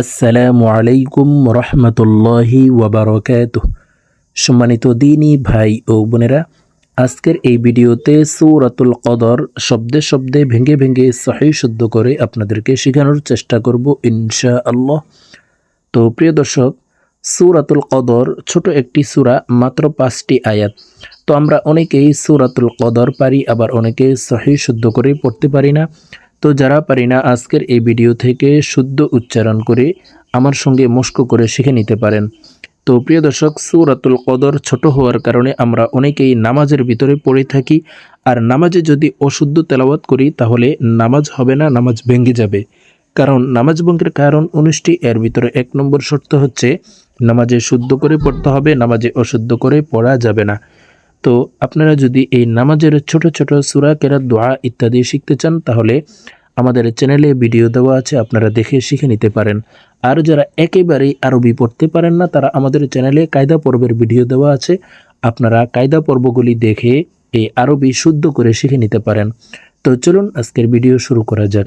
আসসালামু আলাইকুম রহমতুল্লাহি ওয়াবারকাত সম্মানিত দিনী ভাই ও বোনেরা, আজকের এই ভিডিওতে সৌরাতুল কদর শব্দে শব্দে ভেঙে ভেঙে সহি শুদ্ধ করে আপনাদেরকে শেখানোর চেষ্টা করব ইনশা আল্লাহ তো প্রিয় দর্শক, সৌরাতুল কদর ছোট একটি সুরা, মাত্র পাঁচটি আয়াত। তো আমরা অনেকেই সৌরাতুল কদর পারি, আবার অনেকে সহি শুদ্ধ করে পড়তে পারি না। তো যারা পারি না আজকের এই ভিডিও থেকে শুদ্ধ উচ্চারণ করে আমার সঙ্গে মস্ক করে শিখে নিতে পারেন। তো প্রিয় দর্শক, সুরাতুল কদর ছোট হওয়ার কারণে আমরা অনেকেই নামাজের ভিতরে পড়ে থাকি, আর নামাজে যদি অশুদ্ধ তেলাওয়াত করি তাহলে নামাজ হবে না, নামাজ ভেঙে যাবে। কারণ নামাজ ভঙ্গের কারণ উনিশটি, এর ভিতরে এক নম্বর শর্ত হচ্ছে, নামাজে শুদ্ধ করে পড়তে হবে, নামাজে অশুদ্ধ করে পড়া যাবে না। তো আপনারা যদি এই নামাজের ছোট ছোট সুরা, কেরাত, দোয়া ইত্যাদি শিখতে চান, তাহলে আমাদের চ্যানেলে ভিডিও দেওয়া আছে, আপনারা দেখে শিখে নিতে পারেন। আর যারা একেবারেই আরবি পড়তে পারেন না, তারা আমাদের চ্যানেলে কায়দা পর্বের ভিডিও দেওয়া আছে। আপনারা কায়দা পর্বগুলি দেখে এই আরবি শুদ্ধ করে শিখে নিতে পারেন। তো চলুন আজকের ভিডিও শুরু করা যাক।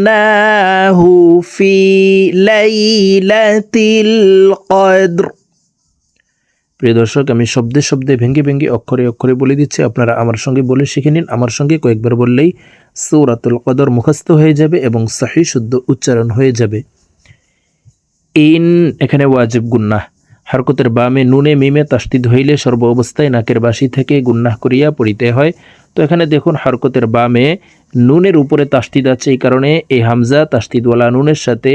أنزلناه في ليلة القدر প্রিয় দর্শক আমি শব্দে শব্দে ভেঙে ভেঙে অক্ষরে অক্ষরে বলে দিচ্ছি আপনারা আমার সঙ্গে বলে শিখে নিন আমার সঙ্গে কয়েকবার বললেই সৌরাতুল কদর মুখস্থ হয়ে যাবে এবং সাহি শুদ্ধ উচ্চারণ হয়ে যাবে ইন এখানে ওয়াজিব গুন্নাহ হারকতের বামে নুনে মিমে তাস্তিদ হইলে সর্ব অবস্থায় নাকের বাসি থেকে গুন্নাহ করিয়া পড়িতে হয় তো এখানে দেখুন হারকতের বামে নুনের উপরে তাস্তিদ আছে এই কারণে এই হামজা তাস্তিদওয়ালা নুনের সাথে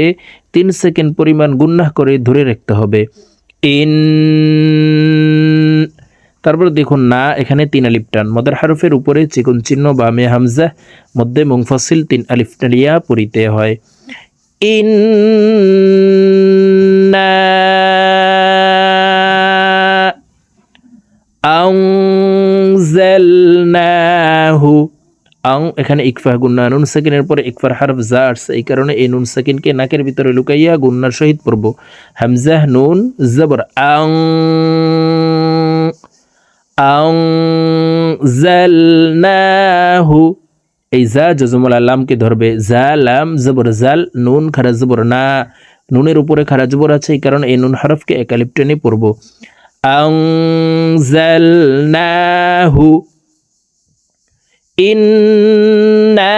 তিন সেকেন্ড পরিমাণ গুন্নাহ করে ধরে রাখতে হবে। ইন তারপর দেখুন না, এখানে তিন আলিফ টান। মদার হারফের উপরে চিকন চিহ্ন বামে হামজা, মধ্যে মুংফসিল তিন আলিফ টানিয়া পড়িতে হয়। ইন আং, এখানে ইকফা গুন্না, নুন সেকেন্ডের পরে ইকফার হারফ জা আসছে এই কারণে এই নুন সেকেন্ডকে নাকের ভিতরে লুকাইয়া গুন্নার সহিত পড়ব। হামজাহ নুন, জবর, আং আং, জালনাহু। এই জা জজমুল আলামকে ধরবে। জা, লাম, জবর, জাল, নুন, খারা জবর, না। নুনের উপরে খারা জবর আছে, এই কারণে এই নুন হরফকে একালিপ টেনে পড়ব। আং, জালনাহু। إنا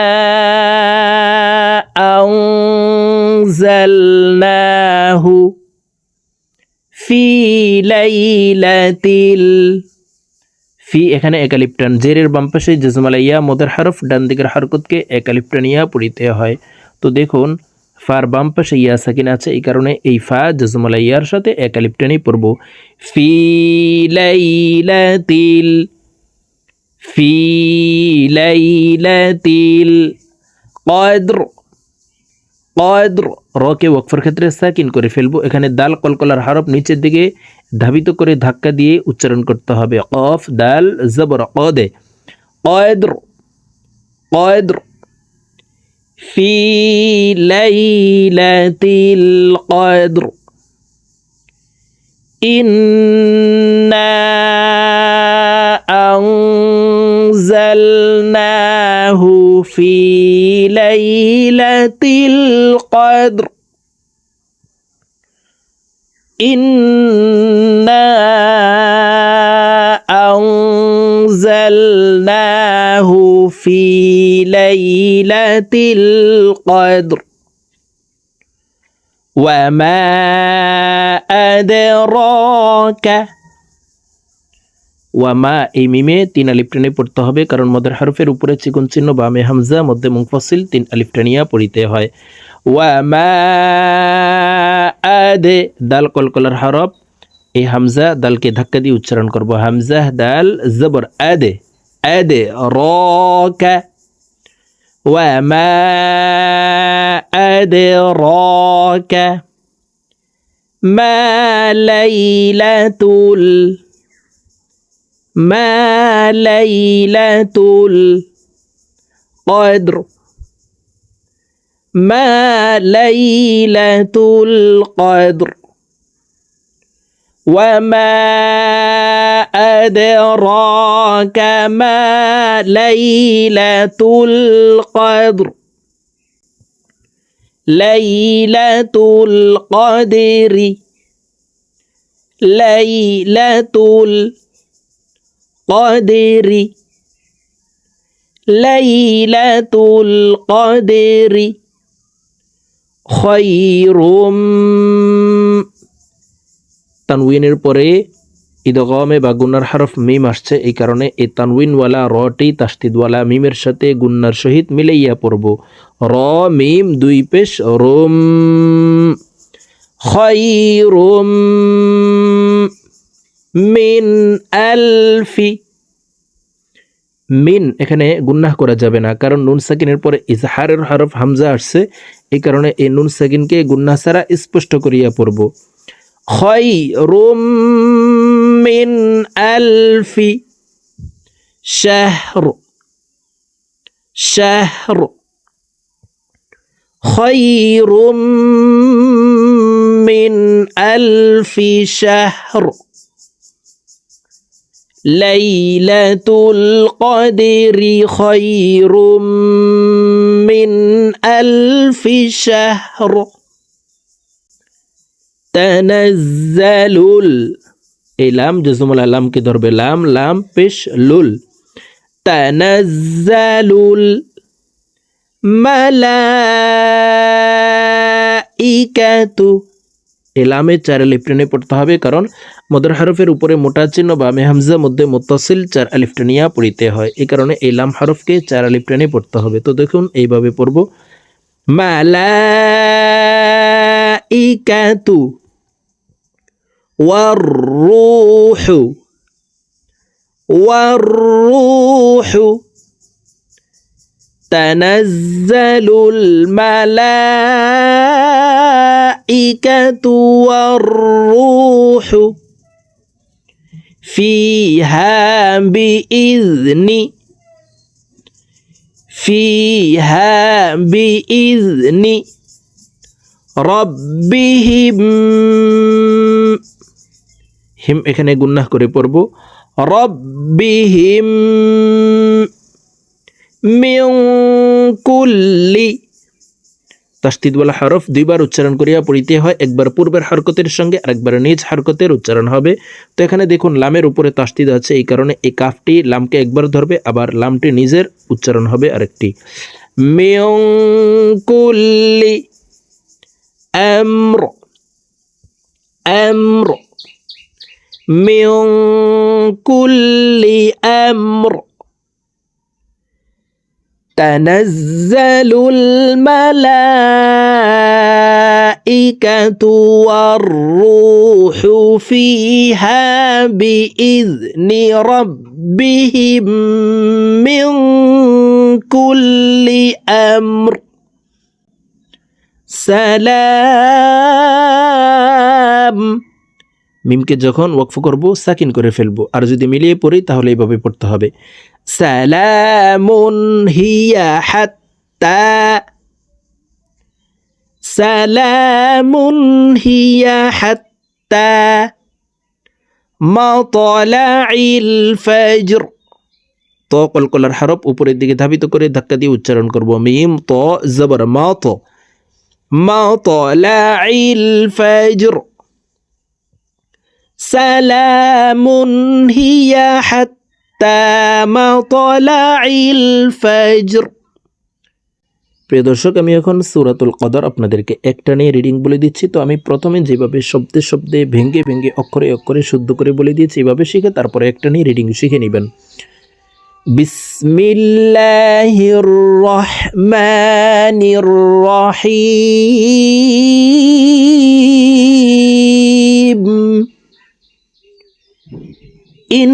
أنزلناه في ليلة ফি এখানে একালিপটান জেরের বাম পাশে জজমালাইয়া মদের হারফ ডান দিকের হারকতকে একালিপটানিয়া পড়িতে হয় তো দেখুন ফার বাম পাশে ইয়া সাকিন আছে এই কারণে এই ফা জজমালাইয়ার সাথে একালিপটানি পড়ব ফি লাইলাতিল في ليلة القدر কদ্র রকে ওয়াকফের ক্ষেত্রে সাকিন করে ফেলবো এখানে দাল কলকলার হারফ নিচের দিকে ধাবিত করে ধাক্কা দিয়ে উচ্চারণ করতে হবে কফ দাল জবর কদে কদ্র কদ্র في ليلة القدر إنا أنزلناه في ليلة القدر. إنا أنزلناه في ليلة القدر. وما أدراك ওয়ামা এই মিমে তিন আলিফ টেনে পড়তে হবে, কারণ মদের হরফের উপরে চিকুন চিহ্ন বামে হামজা, মধ্যে মুখফসিল তিন আলিফ টেনিয়া পড়িতে হয়। ওয়ামা আদে, দাল কলকলার হরফ এই হামজা দালকে ধাক্কা দিয়ে উচ্চারণ করব। হামজা, দাল, জবর, আদে আদে, র ওয়ামা আদে, র, কা। মা লাইলাতুল ما ليلة القدر ما ليلة القدر وما أدراك ما ليلة القدر. ليلة القدر ليلة القدر ليلة القدر خير তানউইনের পরে ইদগমে বা গুন্নার হরফ মিম আসছে এই কারণে এই তানউইনওয়ালা রটি তাস্তিদওয়ালা মিমের সাথে গুন্নার সহিত মিলাইয়া পড়ব র মিম দুই পেশ রোম খৈরুম মিন আলফি মিন এখানে গুন্নাহ করা যাবে না কারণ নুন সাকিনের পরে ইজহারের হরফ হামজা আসছে এই কারণে এই নুন সাকিনকে গুন্নাহ ছাড়া স্পষ্ট করিয়া পড়ব খৈরুম মিন আলফি শাহর শাহর خير من ألف شهر লাইলাতুল কদরি খৈরুম মিন আলফি শাহর তানাজ্জালুল এই লাম, জজমুল আলামকে ধরবে? লাম লাম, পেশ, লুল। তানাজ্জালুল মালাইকাতু। এলামে চারে লিপ্টনে পড়তে হবে, কারণ মদর হরফের উপরে মোটা চিহ্ন বা মেহামজা মধ্যে মুত্তাসিল চার আলিফটানিয়া পড়িতে হয় এই কারণে এই লাম হরফকে চার আলিফটানে পড়তে হবে তো দেখুন এইভাবে পড়ব মালাইকাতু والروح والروح تنزل الملائكة والروح فيها بإذن فيها بإذن ربهم হিম এখানে গুন্নাহ করে পড়ব রব্বিহিম মিন কুল্লি তাস্তিদওয়ালা হরফ দুইবার উচ্চারণ করিয়া পড়িতে হয় একবার পূর্বের হরকতের সঙ্গে আরেকবার নিজ হরকতের উচ্চারণ হবে তো এখানে দেখুন লামের উপরে তাস্তিদ আছে এই কারণে এই কাফটি লামকে একবার ধরবে আবার লামটি নিজের উচ্চারণ হবে আরেকটি মিন কুল্লি আমর আমর من كل امر تنزل الملائكه والروح فيها باذن ربهم من كل امر سلام মিমকে যখন ওয়াকফ করব সাকিন করে ফেলবো আর যদি মিলিয়ে পড়ি তাহলে এইভাবে পড়তে হবে সালামুন হিয়া হাত্তা সালামুন হিয়া হাত্তা মাতলাইল ফজর তো কলকলার হারপ উপরের দিকে ধাবিত করে ধাক্কা দিয়ে উচ্চারণ করব মিম ত জবর মা তো মাতলাইল ফজর সালামুন হিয়া হাত্তা হাত্তা মাতলাইল ফজর প্রিয় দর্শক, আমি এখন সুরাতুল কদর আপনাদেরকে একটা নিয়ে রিডিং বলে দিচ্ছি। তো আমি প্রথমে যেভাবে শব্দে শব্দে ভেঙ্গে ভেঙ্গে, অক্ষরে অক্ষরে, শুদ্ধ করে বলে দিয়েছি, এভাবে শিখে তারপরে একটা নিয়ে রিডিং শিখে নেবেন। বিসমিল্লাহির রহমানির রহিম। ইন